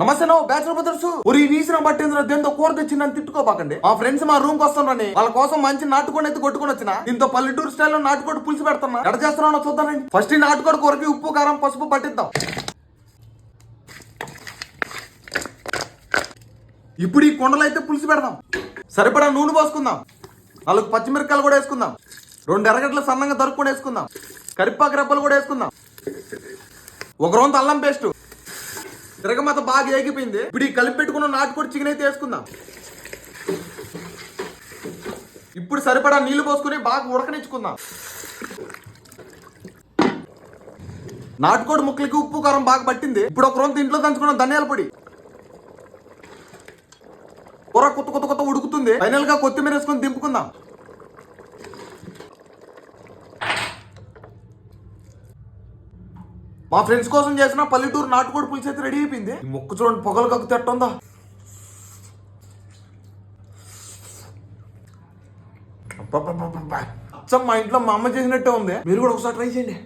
నమస్తే no bachelor brothers. ఒరి వీసిన పట్టిందిరా దేంతో కూర తెచ్చిందని తిట్టుకోబాకండి. మా ఫ్రెండ్స్ మా రూమ్కి వస్తున్నారని వాళ్ళ కోసం మంచి నాటుకోడి అయితే కొట్టుకొని వచ్చిన దీంతో పల్లెటూరు స్టైల్లో నాటుకోడి పులుసు పెడుతున్నా ఎడ చేస్తున్నానో చూద్దానండి ఫస్ట్ ఈ నాటుకోడి కూరకి ఉప్పు కారం పసుపు పట్టిద్దాం. ఇప్పుడు ఈ కొండలు అయితే పులుసు పెడదాం. సరిపడా నూనె పోసుకుందాం. నాలుగు పచ్చిమిరపకాయలు కూడా వేసుకుందాం. రెండు ఎర్రగడ్డలు సన్నంగా దొరుకుని వేసుకుందాం. కరిపాకు రెబ్బలు కూడా వేసుకుందాం. ఒక రొంత అల్లం పేస్ట్. తిరగమత బాగా ఏగిపోయింది. ఇప్పుడు ఈ కలిపి పెట్టుకున్న నాటుకోడి చికెన్ అయితే వేసుకుందాం. ఇప్పుడు సరిపడా నీళ్ళు పోసుకుని బాగా ఉడకనిచ్చుకుందాం. నాటుకోడి ముక్కలకి ఉప్పు కారం బాగా పట్టింది. ఇప్పుడు ఒక రొంత ఇంట్లో దంచుకున్న ధనియాల పొడి. కూర కొత్త కొత్త కొత్త ఉడుకుతుంది. ఫైనల్గా కొత్తిమీర వేసుకొని దింపుకుందాం. మా ఫ్రెండ్స్ కోసం చేసిన పల్లెటూరు నాటుకోడి పులుసు అయితే రెడీ అయిపోయింది. ఈ చూడండి పొగలు కక్కు తిట్టుందా? అచ్చం మా ఇంట్లో మా అమ్మ చేసినట్టే ఉంది. మీరు కూడా ఒకసారి ట్రై చేయండి.